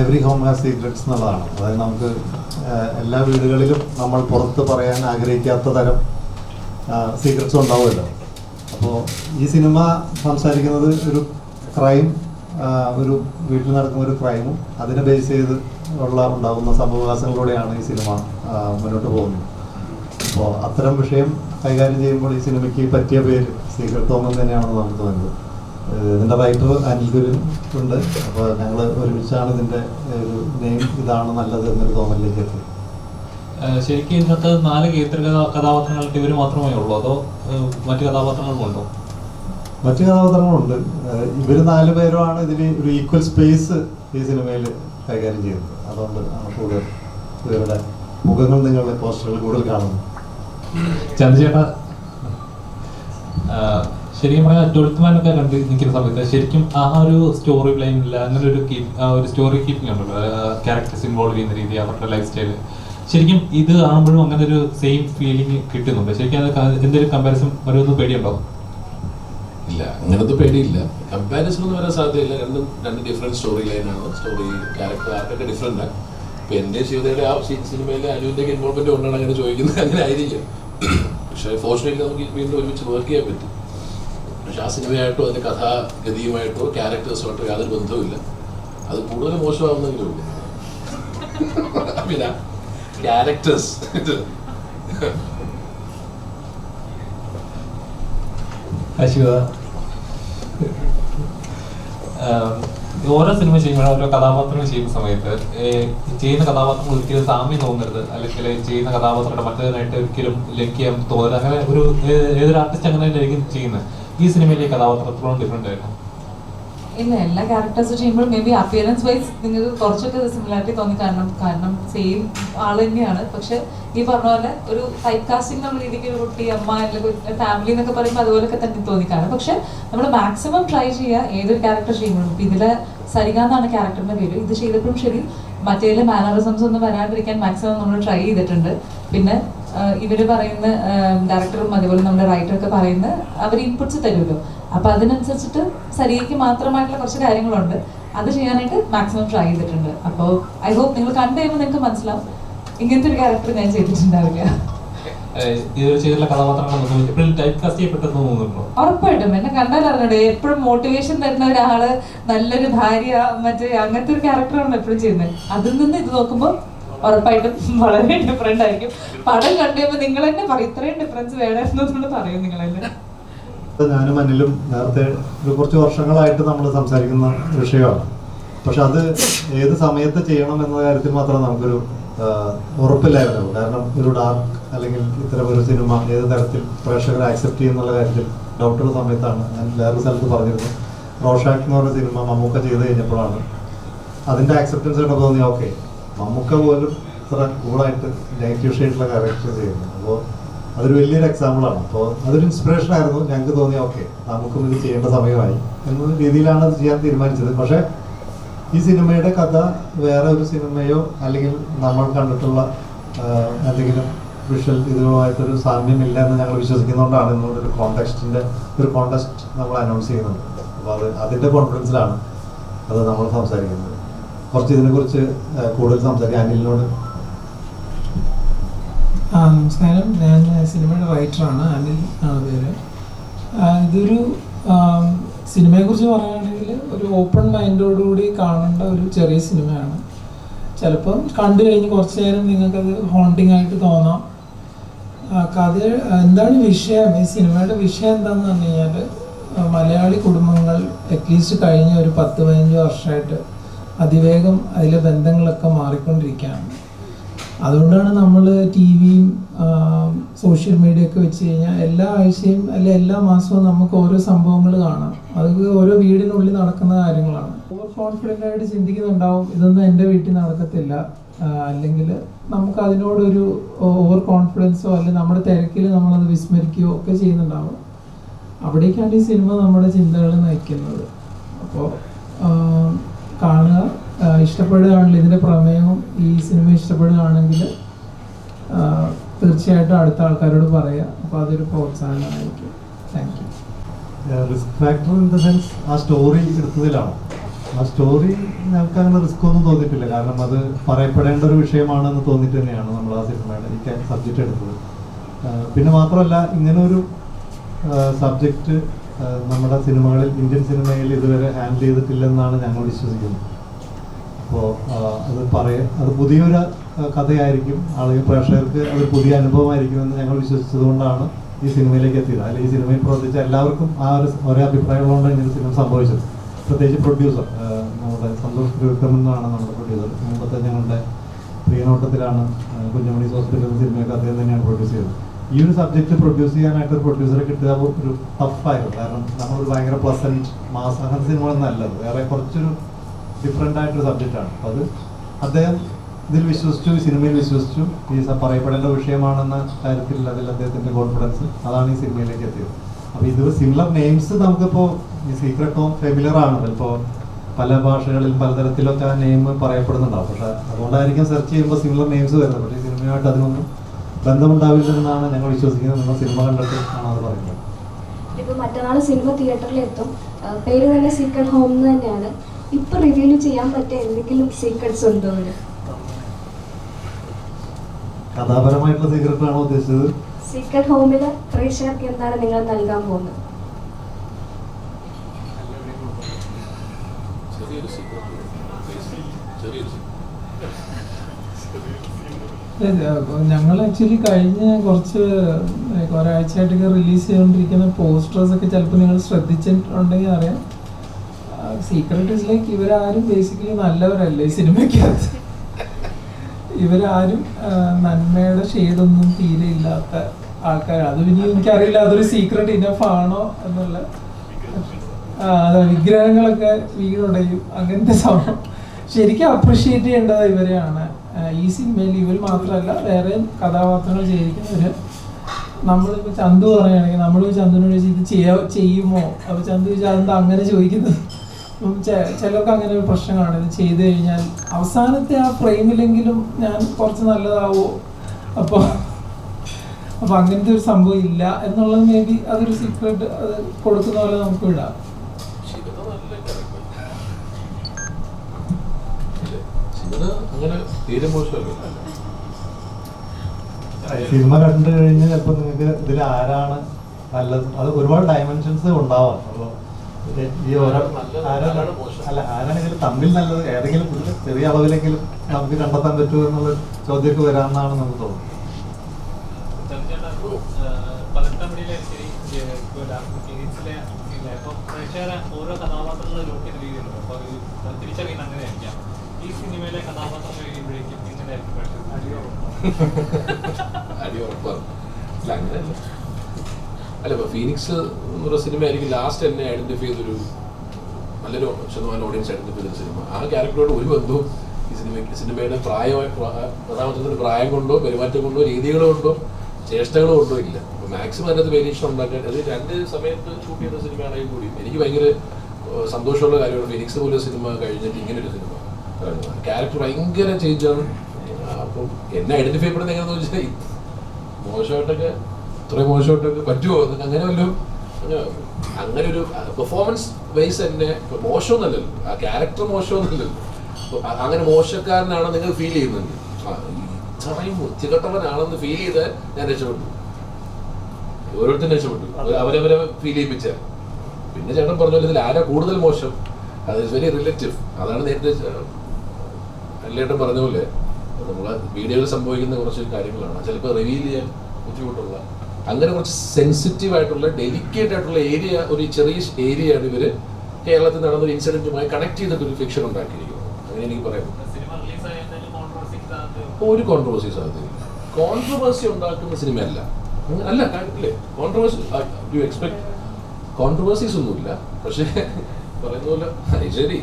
Every home has secrets എന്നുള്ളതാണ് അതായത് നമുക്ക് എല്ലാ വീടുകളിലും നമ്മൾ പുറത്ത് പറയാൻ ആഗ്രഹിക്കാത്ത തരം സീക്രട്സ് ഉണ്ടാവുമല്ലോ. അപ്പോൾ ഈ സിനിമ സംസാരിക്കുന്നത് ഒരു ക്രൈം ഒരു വീട്ടിൽ നടക്കുന്ന ഒരു ക്രൈമും അതിനെ ബേസ് ചെയ്ത് ഉള്ള ഉണ്ടാകുന്ന സംഭവവികാസങ്ങളിലൂടെയാണ് ഈ സിനിമ മുന്നോട്ട് പോകുന്നത്. അപ്പോൾ അത്തരം വിഷയം കൈകാര്യം ചെയ്യുമ്പോൾ ഈ സിനിമയ്ക്ക് പറ്റിയ പേര് സീക്രട്ട് തോമൻ തന്നെയാണെന്ന് നമുക്ക് തോന്നുന്നത്. ഏഹ് ഇതിന്റെ റൈറ്റർ ഉണ്ട്. അപ്പോൾ ഞങ്ങൾ ഒരുമിച്ചാണ് ഇതിന്റെ ഒരു നെയിം ഇതാണ് നല്ലത് എന്നൊരു തോന്നലിലേക്ക് എത്തി. ശരിക്കും ഇന്നത്തെ നാല് കേന്ദ്ര കഥാപാത്രങ്ങൾ കഥാപാത്രങ്ങൾക്ക് ഇവർ മാത്രമേ ഉള്ളൂ. അതോ മറ്റു കഥാപാത്രങ്ങളും ഉണ്ടോ മറ്റു കഥാപാത്രങ്ങളുണ്ട്. ഇവർ ഇവർ നാല് പേരുമാണ് ഇതിന് ഒരു ഈക്വൽ സ്പേസ് ഈ സിനിമയിൽ കൈകാര്യം ചെയ്യുന്നത്. അതുകൊണ്ട് ആണ് കൂടുതൽ ഇവരുടെ മുഖങ്ങൾ നിങ്ങളുടെ പോസ്റ്ററുകൾ കൂടുതൽ കാണുന്നു ചന്ദ്രചേട്ട ശരിക്കും പറഞ്ഞാൽ ഒക്കെ കണ്ട് നിൽക്കുന്ന സമയത്ത് ശരിക്കും ആ ഒരു സ്റ്റോറി ലൈനിൽ അങ്ങനെ ഒരു ഒരു സ്റ്റോറി കീപ്പിംഗ് ഉണ്ടല്ലോ. ക്യാരക്ടേഴ്സ് ഇൻവോൾവ് ചെയ്യുന്ന രീതി അവരുടെ ലൈഫ് സ്റ്റൈൽ ശരിക്കും ഇത് കാണുമ്പോഴും അങ്ങനെ ഒരു സെയിം ഫീലിംഗ് കിട്ടുന്നുണ്ട്. ശരിക്കും അത് എന്തൊരു കമ്പാരിസൺ ഓരോന്ന് പേടിയുണ്ടോ ഇല്ല അങ്ങനത്തെ പേടിയില്ല. കമ്പാരിസൺ എന്ന് പറയാൻ സാധ്യതയില്ല. രണ്ടും രണ്ട് ഡിഫറെന്റ് സ്റ്റോറി ലൈനാണ് സ്റ്റോറി ക്യാരക്ടർ ആർക്കൊക്കെ ഡിഫറെന്റ് ആണ് ഇപ്പൊ എന്റെ ശിവതയുടെ ആ സിനിമയിലെ അനുവിന്റെ ഇൻവോൾവ്മെന്റ് കൊണ്ടാണ് അങ്ങനെ ചോദിക്കുന്നത്. അങ്ങനെ ആയിരിക്കും. പക്ഷേ ഫോർച്ചുനേറ്റ്ലി നമുക്ക് വീണ്ടും ഒരുമിച്ച് വർക്ക് ചെയ്യാൻ പറ്റും. പക്ഷെ ആ സിനിമയായിട്ടോ അതിന്റെ കഥാഗതിയുമായിട്ടോ ക്യാരക്ടേഴ്സുമായിട്ടോ യാതൊരു ബന്ധവുമില്ല. അത് കൂടുതൽ മോശമാവുന്നെങ്കിലേ പിന്നെ ക്യാരക്ടേഴ്സ്. അശിവ ഓരോ സിനിമ ചെയ്യുമ്പോഴും ഓരോ കഥാപാത്രങ്ങൾ ചെയ്യുന്ന സമയത്ത് ചെയ്യുന്ന കഥാപാത്രങ്ങൾ ഒരിക്കലും സാമ്യം തോന്നരുത്. അല്ലെങ്കിൽ ചെയ്യുന്ന കഥാപാത്രങ്ങളുടെ മറ്റേതിനായിട്ട് ഒരിക്കലും ലംഘ്യം തോന്നരുത്. അങ്ങനെ ഒരു ഏതൊരു ആർട്ടിസ്റ്റ് അങ്ങനെ ചെയ്യുന്നത്. ഈ സിനിമയിലെ കഥാപാത്രത്തോളം ഡിഫറെന്റ് ആയിരുന്നു ഇല്ല എല്ലാ ക്യാരക്ടേഴ്സ് ചെയ്യുമ്പോൾ മേ ബി അപ്പിയറൻസ് വൈസ് നിങ്ങൾക്ക് കുറച്ചൊക്കെ സിമിലാരിറ്റി തോന്നി കാരണം കാരണം സെയിം ആൾ തന്നെയാണ്. പക്ഷെ ഈ പറഞ്ഞ പോലെ ഒരു ടൈപ്പ് കാസ്റ്റിംഗ് എന്നുള്ള രീതിക്ക് ഒരു കുട്ടി അമ്മ അല്ലെങ്കിൽ ഫാമിലി എന്നൊക്കെ പറയുമ്പോൾ അതുപോലൊക്കെ തന്നെ തോന്നിക്കാണ്. പക്ഷെ നമ്മൾ മാക്സിമം ട്രൈ ചെയ്യുക ഏതൊരു ക്യാരക്ടർ ചെയ്യുമ്പോഴും. ഇപ്പം ഇതിലെ സരിക എന്നാണ് ക്യാരക്ടറിന്റെ പേര്. ഇത് ചെയ്തപ്പോഴും ശരി മറ്റേതിലെ മാനറിസംസ് ഒന്നും വരാണ്ടിരിക്കാൻ മാക്സിമം നമ്മൾ ട്രൈ ചെയ്തിട്ടുണ്ട്. പിന്നെ ഇവർ പറയുന്ന ഡയറക്ടറും അതുപോലെ നമ്മുടെ റൈറ്ററൊക്കെ പറയുന്ന അവർ ഇൻപുട്സ് തരുമല്ലോ. അപ്പൊ അതിനനുസരിച്ചിട്ട് സരിയയ്ക്ക് മാത്രമായിട്ടുള്ള കുറച്ച് കാര്യങ്ങളുണ്ട്. അത് ചെയ്യാനായിട്ട് മാക്സിമം ട്രൈ ചെയ്തിട്ടുണ്ട്. അപ്പോൾ ഐ ഹോപ്പ് നിങ്ങൾ കണ്ടു കഴിയുമ്പോൾ നിങ്ങൾക്ക് മനസ്സിലാവും. ഇങ്ങനത്തെ ഒരു ക്യാരക്ടർ ഞാൻ ചെയ്തിട്ടുണ്ടാവില്ല. ഉറപ്പായിട്ടും. എന്നെ കണ്ടാൽ അറിഞ്ഞൂടെ. എപ്പോഴും മോട്ടിവേഷൻ തരുന്ന ഒരാൾ നല്ലൊരു ഭാര്യ മറ്റേ അങ്ങനത്തെ ഒരു ക്യാരക്ടറാണ് എപ്പോഴും ചെയ്യുന്നത്. അതിൽ നിന്ന് ഇത് നോക്കുമ്പോൾ ഉറപ്പായിട്ടും വളരെ ഡിഫറെന്റ് ആയിരിക്കും. പടം കണ്ടപ്പോ നിങ്ങൾ തന്നെ പറയും ഇത്രയും ഡിഫറൻസ് വേണമെന്നൊന്നും പറയും നിങ്ങൾ തന്നെ ഞാനും അനിലും നേരത്തെ ഒരു കുറച്ച് വർഷങ്ങളായിട്ട് നമ്മൾ സംസാരിക്കുന്ന വിഷയമാണ്. പക്ഷെ അത് ഏത് സമയത്ത് ചെയ്യണം എന്ന കാര്യത്തിൽ മാത്രം നമുക്കൊരു ഉറപ്പില്ലായിരുന്നു. കാരണം ഒരു ഡാർക്ക് അല്ലെങ്കിൽ ഇത്തരം ഒരു സിനിമ ഏത് തരത്തിൽ പ്രേക്ഷകർ ആക്സെപ്റ്റ് ചെയ്യുന്നുള്ള കാര്യത്തിൽ ഡൗട്ടുള്ള സമയത്താണ് ഞാൻ വേറൊരു സ്ഥലത്ത് പറഞ്ഞിരുന്നു റോഷാക്ക് എന്ന് പറഞ്ഞ സിനിമ മമ്മൂക്ക ചെയ്ത് കഴിഞ്ഞപ്പോഴാണ്. അതിന്റെ ആക്സെപ്റ്റൻസ് ഉണ്ടോ തോന്നി ഓക്കെ മമ്മൂക്ക പോലും ഇത്ര കൂളായിട്ട് നെഗറ്റീവ് ഷെയ്ഡുള്ള ക്യാരക്ടർ ചെയ്യുന്നു. അപ്പോൾ അതൊരു വലിയൊരു എക്സാമ്പിളാണ് അപ്പോൾ അതൊരു ഇൻസ്പിറേഷൻ ആയിരുന്നു. ഞങ്ങൾക്ക് തോന്നിയ ഓക്കെ നമുക്കും ഇത് ചെയ്യേണ്ട സമയമായി എന്ന രീതിയിലാണ് അത് ചെയ്യാൻ തീരുമാനിച്ചത്. പക്ഷേ ഈ സിനിമയുടെ കഥ വേറെ ഒരു സിനിമയോ അല്ലെങ്കിൽ നമ്മൾ കണ്ടിട്ടുള്ള എന്തെങ്കിലും വിഷ്വൽ ഇതുമായിട്ടൊരു സാമ്യമില്ല എന്ന് ഞങ്ങൾ വിശ്വസിക്കുന്നതുകൊണ്ടാണ് ഇന്നുകൊണ്ട് ഒരു കോണ്ടെക്സ്റ്റിന്റെ ഒരു കോണ്ടസ്റ്റ് നമ്മൾ അനൗൺസ് ചെയ്യുന്നുണ്ട് അപ്പോൾ അത് അതിന്റെ കോൺഫിഡൻസിലാണ് അത് നമ്മൾ സംസാരിക്കുന്നത്. കുറച്ച് ഇതിനെക്കുറിച്ച് കുറിച്ച് കൂടുതൽ സംസാരിക്കാൻ അനിലിനോട്. ആ നമസ്കാരം. ഞാൻ സിനിമയുടെ റൈറ്ററാണ്. അനിൽ ആണ് പേര്. ഇതൊരു സിനിമയെക്കുറിച്ച് പറയുകയാണെങ്കിൽ ഒരു ഓപ്പൺ മൈൻഡോടുകൂടി കാണേണ്ട ഒരു ചെറിയ സിനിമയാണ്. ചിലപ്പം കണ്ടു കഴിഞ്ഞ് കുറച്ച് നേരം നിങ്ങൾക്കത് ഹോണ്ടിങ് ആയിട്ട് തോന്നാം കഥ എന്താണ് വിഷയം? ഈ സിനിമയുടെ വിഷയം എന്താണെന്ന് പറഞ്ഞു കഴിഞ്ഞാൽ മലയാളി കുടുംബങ്ങൾ അറ്റ്ലീസ്റ്റ് കഴിഞ്ഞ ഒരു പത്ത് പതിനഞ്ച് വർഷമായിട്ട് അതിവേഗം അതിലെ ബന്ധങ്ങളൊക്കെ മാറിക്കൊണ്ടിരിക്കുകയാണ്. അതുകൊണ്ടാണ് നമ്മൾ ടി വിയും സോഷ്യൽ മീഡിയ ഒക്കെ വെച്ച് കഴിഞ്ഞാൽ എല്ലാ ആഴ്ചയും അല്ലെ എല്ലാ മാസവും നമുക്ക് ഓരോ സംഭവങ്ങൾ കാണാം. അത് ഓരോ വീടിനുള്ളിൽ നടക്കുന്ന കാര്യങ്ങളാണ്. ഓവർ കോൺഫിഡന്റ് ആയിട്ട് ചിന്തിക്കുന്നുണ്ടാവും. ഇതൊന്നും എന്റെ വീട്ടിൽ നടക്കത്തില്ല. അല്ലെങ്കിൽ നമുക്ക് അതിനോടൊരു ഓവർ കോൺഫിഡൻസോ അല്ലെങ്കിൽ നമ്മുടെ തിരക്കിൽ നമ്മളത് വിസ്മരിക്കുകയോ ഒക്കെ ചെയ്യുന്നുണ്ടാവും. അവിടേക്കാണ് ഈ സിനിമ നമ്മുടെ ചിന്തകൾ നയിക്കുന്നത്. അപ്പോൾ കാണുക. ഇഷ്ടപ്പെടുകയാണെങ്കിൽ ഇതിന്റെ പ്രമേയവും ഈ സിനിമ ഇഷ്ടപ്പെടുകയാണെങ്കിൽ തീർച്ചയായിട്ടും അടുത്ത ആൾക്കാരോട് പറയാം. അപ്പോൾ അതൊരു പ്രോത്സാഹനമായിരിക്കും. Thank you risk factor in the sense ആ സ്റ്റോറി എടുത്തതിലാണ്. ആ സ്റ്റോറി ഞങ്ങൾക്ക് അങ്ങനെ റിസ്ക് ഒന്നും തോന്നിയിട്ടില്ല. കാരണം അത് പറയപ്പെടേണ്ട ഒരു വിഷയമാണെന്ന് തോന്നിയിട്ട് തന്നെയാണ് നമ്മൾ ആ സിനിമയുടെ ഈ സബ്ജക്റ്റ് എടുത്തത്. പിന്നെ മാത്രമല്ല ഇങ്ങനൊരു സബ്ജക്റ്റ് നമ്മുടെ സിനിമകളിൽ ഇന്ത്യൻ സിനിമയിൽ ഇതുവരെ ഹാൻഡിൽ ചെയ്തിട്ടില്ലെന്നാണ് ഞങ്ങൾ വിശ്വസിക്കുന്നത്. അപ്പോൾ അത് പറയ അത് പുതിയൊരു കഥയായിരിക്കും. ആളുകൾ പ്രേക്ഷകർക്ക് അത് പുതിയ അനുഭവമായിരിക്കും എന്ന് ഞങ്ങൾ വിശ്വസിച്ചതുകൊണ്ടാണ് ഈ സിനിമയിലേക്ക് എത്തിയത്. അല്ലെങ്കിൽ ഈ സിനിമയിൽ പ്രവർത്തിച്ച എല്ലാവർക്കും ആ ഒരു ഒരേ അഭിപ്രായമുള്ളതുകൊണ്ട് ഇങ്ങനെ സിനിമ സംഭവിച്ചത്. പ്രത്യേകിച്ച് പ്രൊഡ്യൂസർ നമ്മുടെ സന്തോഷ് തിരുവിക്രമൻ എന്നാണ് നമ്മുടെ പ്രൊഡ്യൂസർ മുമ്പത്തെ ഞങ്ങളുടെ പ്രിയനോട്ടത്തിലാണ് കുഞ്ഞുമണി ഹോസ്പിറ്റൽ സിനിമയൊക്കെ അദ്ദേഹം തന്നെയാണ് പ്രൊഡ്യൂസ് ചെയ്തത്. ഈ ഒരു സബ്ജക്ട് പ്രൊഡ്യൂസ് ചെയ്യാനായിട്ട് ഒരു പ്രൊഡ്യൂസറെ കിട്ടുക ഒരു ടഫായിരുന്നു കാരണം നമ്മൾ ഭയങ്കര പ്ലസന്റ് മാസ് അങ്ങനത്തെ സിനിമകളൊന്നും അല്ലത് വേറെ കുറച്ചൊരു ഡിഫറെന്റ് ആയിട്ടൊരു സബ്ജക്റ്റാണ് അപ്പോൾ അത് അദ്ദേഹം ഇതിൽ വിശ്വസിച്ചു സിനിമയിൽ വിശ്വസിച്ചു. ഈ പറയപ്പെടേണ്ട വിഷയമാണെന്ന കാര്യത്തിൽ അതിൽ അദ്ദേഹത്തിന്റെ കോൺഫിഡൻസ് അതാണ് ഈ സിനിമയിലേക്ക് എത്തിയത്. അപ്പോൾ ഇത് സിമിലർ നെയിംസ് നമുക്കിപ്പോൾ ഈ സീക്രട്ട് ഓം ഫെമിലർ ആണ്. ചിലപ്പോൾ പല ഭാഷകളിൽ പലതരത്തിലൊക്കെ ആ നെയിം പറയപ്പെടുന്നുണ്ടാവും. പക്ഷേ അതുകൊണ്ടായിരിക്കും സെർച്ച് ചെയ്യുമ്പോൾ സിമിലർ നെയിംസ് വരുന്നത്. പക്ഷേ സിനിമയായിട്ട് അതിനൊന്നും ബന്ധമുണ്ടാവില്ലെന്നാണ് ഞങ്ങൾ വിശ്വസിക്കുന്നത്. നിങ്ങൾ സിനിമ കണ്ടിട്ട് ആണ് അത് പറയുന്നത്? ഇപ്പൊ മറ്റന്നാൾ സിനിമ തിയേറ്ററിൽ എത്തും പേര് തന്നെ സീക്രട്ട് ഹോം എന്ന് തന്നെയാണ്. ഇപ്പൊ റിവ്യൂ ചെയ്യാൻ പറ്റിയ എന്തെങ്കിലും സീക്രട്സ് ഉണ്ടോ കഥാപരമായിട്ടുള്ള സീക്രട്ടാണോ ഉദ്ദേശിച്ചത്? സീക്രട്ട് ഹോമിൽ പ്രേക്ഷകർക്ക് എന്താണ് നിങ്ങൾ നൽകാൻ പോകുന്നത്? ഞങ്ങൾ ആക്ച്വലി കഴിഞ്ഞ കുറച്ച് ഒരാഴ്ചയായിട്ടൊക്കെ റിലീസ് ചെയ്തുകൊണ്ടിരിക്കുന്ന പോസ്റ്റേഴ്സ് ഒക്കെ ചിലപ്പോൾ നിങ്ങൾ ശ്രദ്ധിച്ചിട്ടുണ്ടെങ്കിൽ അറിയാം. സീക്രട്ട് ഇസ് ലൈക്ക് ഇവരാരും ബേസിക്കലി നല്ലവരല്ല ഈ സിനിമയ്ക്കകത്ത്. ഇവരാരും നന്മയുടെ ഷെയ്ഡൊന്നും തീരെ ഇല്ലാത്ത ആൾക്കാരാണ് അത് പിന്നെ എനിക്കറിയില്ല അതൊരു സീക്രട്ട് ഇനഫ് ആണോ എന്നുള്ള. അതെ വിഗ്രഹങ്ങളൊക്കെ വീടുടയും അങ്ങനത്തെ സംഭവം. ശരിക്കും അപ്രിഷിയേറ്റ് ചെയ്യേണ്ടത് ഇവരെയാണ്. ഈ സിനിമയിൽ ഇവർ മാത്രമല്ല വേറെ കഥാപാത്രങ്ങൾ ചെയ്തിരിക്കുന്നവര് നമ്മളിപ്പോൾ ചന്തു പറയുകയാണെങ്കിൽ നമ്മൾ ചന്തുനോട് ഇത് ചെയ്യാ ചെയ്യുമോ? അപ്പോൾ ചന്തു ചോദിച്ചാൽ അങ്ങനെ ചോദിക്കുന്നത്? ചിലർക്ക് അങ്ങനെ ഒരു പ്രശ്നമാണ് ഇത് ചെയ്തു കഴിഞ്ഞാൽ അവസാനത്തെ ആ ഫ്രെയിമിലെങ്കിലും ഞാൻ കുറച്ച് നല്ലതാവോ? അപ്പോൾ അപ്പൊ അങ്ങനത്തെ ഒരു സംഭവം ഇല്ല. എന്നുള്ളത് മേ ബി അതൊരു സീക്രട്ട് അത് കൊടുക്കുന്ന പോലെ നമുക്ക് വിടാം ശിവന നല്ല character. ഇല്ലേ? ശിവന അങ്ങനെ തീരെ മോശമല്ല. സിനിമ കണ്ടു കഴിഞ്ഞാൽ ചിലപ്പോൾ നിങ്ങൾക്ക് ഇതിൽ ആരാണ് നല്ലത്? അത് ഒരുപാട് ഡയമെൻഷൻസ് ഉണ്ടാവാം. അപ്പോൾ ഈ ഓരോ ആരാണ് അല്ല ആരാണ് ഇതിൽ തമ്മിൽ നല്ലത് ഏതെങ്കിലും ചെറിയ അളവിലെങ്കിലും നമുക്ക് കണ്ടെത്താൻ പറ്റുമോ എന്നുള്ള ചോദ്യമൊക്കെ വരാമെന്നാണ് നമുക്ക് തോന്നുന്നത്. ഓരോ രീതിയിലുണ്ട്. തിരിച്ചറിയുന്ന ഈ സിനിമയിലെ കഥാപാത്രം കഴിയുമ്പോഴേക്കും ഇങ്ങനെ ആയിരിക്കും പ്രേക്ഷകർ അടിയോ അടി ഉറപ്പാണ് അല്ല അങ്ങനെയല്ല. അല്ല ഇപ്പൊ ഫീനിക്സ് എന്നുള്ള സിനിമ ആയിരിക്കും ലാസ്റ്റ് എന്നെ ഐഡന്റിഫൈ ചെയ്തൊരു നല്ലൊരു ശതമാനം ഓഡിയൻസ് ഐഡന്റിഫൈ ചെയ്ത സിനിമ. ആ ക്യാരക്ടറോട് ഒരു ബന്ധവും ഈ സിനിമയ്ക്ക് സിനിമയുടെ പ്രായമായി കഥാപാത്രത്തിന്റെ പ്രായം കൊണ്ടോ പെരുമാറ്റം കൊണ്ടോ രീതികളോ കൊണ്ടോ ചേഷ്ടകൾ കൊണ്ടോ ഇല്ല. അപ്പൊ മാക്സിമം അതിനകത്ത് വേരിയേഷൻ ഉണ്ടാക്കാൻ അത് രണ്ട് സമയത്ത് ഷൂട്ട് ചെയ്ത സിനിമയാണെങ്കിൽ കൂടി എനിക്ക് ഭയങ്കര സന്തോഷമുള്ള കാര്യമാണ്. ഫീനിക്സ് പോലെ സിനിമ കഴിഞ്ഞിട്ട് ഇങ്ങനെ ഒരു സിനിമ. ക്യാരക്ടർ ഭയങ്കര ചേഞ്ച് ആണ്. അപ്പം എന്നെ ഐഡന്റിഫൈ ചെയ്യുന്നത് എങ്ങനെയാണെന്ന് ചോദിച്ചാൽ മോശമായിട്ടൊക്കെ ഇത്രയും മോശമായിട്ടൊക്കെ പറ്റുമോ അങ്ങനെ വല്ലതും അങ്ങനെ ഒരു പെർഫോമൻസ് വൈസ് തന്നെ ഇപ്പൊ മോശമൊന്നുമല്ലല്ലോ. ആ ക്യാരക്ടർ മോശമൊന്നുമല്ലല്ലോ. അങ്ങനെ മോശക്കാരനാണ് നിങ്ങൾ ഫീൽ ചെയ്യുന്നത്? ഇത്രയും വൃത്തികെട്ടവനാണെന്ന് ഫീൽ ചെയ്ത് ഞാൻ രക്ഷപ്പെട്ടു. ഓരോരുത്തരും രക്ഷപ്പെട്ടു. അവ- അവരവരെ ഫീൽ ചെയ്യിപ്പിച്ച. പിന്നെ ചേട്ടൻ പറഞ്ഞ ഇതിൽ ആരാ കൂടുതൽ മോശം? അത് ഇസ് വെരി റിലേറ്റീവ് അതാണ് നേരത്തെ അല്ലേട്ടൻ പറഞ്ഞ പോലെ നമ്മളെ വീഡിയോയിൽ സംഭവിക്കുന്ന കുറച്ച് കാര്യങ്ങളാണ്. ചിലപ്പോൾ റിവീൽ ചെയ്യാൻ ബുദ്ധിമുട്ടുള്ള അങ്ങനെ കുറച്ച് സെൻസിറ്റീവ് ആയിട്ടുള്ള ഡെലിക്കേറ്റ് ആയിട്ടുള്ള ഏരിയ ഒരു ചെറിയ ഏരിയയാണ് ഇവർ കേരളത്തിൽ നടന്നൊരു ഇൻസിഡന്റുമായി കണക്ട് ചെയ്തിട്ട് ഒരു ഫിക്ഷൻ ഉണ്ടാക്കിയിരിക്കുന്നത്. അങ്ങനെ എനിക്ക് പറയാം ഒരു കോൺട്രവേഴ്സി സാധ്യതയില്ല. കോൺട്രവേഴ്സി ഉണ്ടാക്കുന്ന സിനിമയല്ല. അല്ല അല്ല? കോൺട്രവേഴ്സി യു എക്സ്പെക്ട് കോൺട്രവേഴ്സീസ് ഒന്നുമില്ല. പക്ഷേ പറയുന്ന പോലെ "ഹൈ, ശരി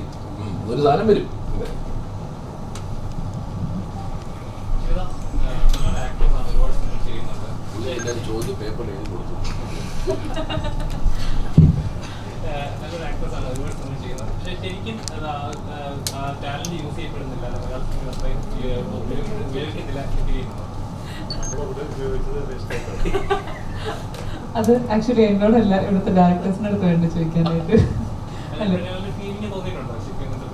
ഒരു സാധനം വരും ഇല്ലേ? നല്ലൊരു ആക്ടേഴ്സാണ് ഒരുപാട് സിനിമ ചെയ്യുന്നുണ്ട് പുള്ളി അതിന്റെ ചോദ്യം എഴുതി കൊടുത്തു. ഒരുപാട് ചെയ്യുന്നത്. പക്ഷേ ശരിക്കും ടാലന്റ് യൂസ് ചെയ്യപ്പെടുന്നില്ല. ഉപയോഗിക്കുന്നില്ല. ചെയ്യുന്നു അത് ആക്ച്വലി എന്നോടല്ല ഇവിടുത്തെ ഡയറക്ടേഴ്സിനടുത്ത് വേണ്ടി ചോദിക്കാനായിട്ട്. അല്ലേ ഫീലിംഗ് തോന്നിയിട്ടുണ്ടോ ശരിക്കും ഇങ്ങനത്തെ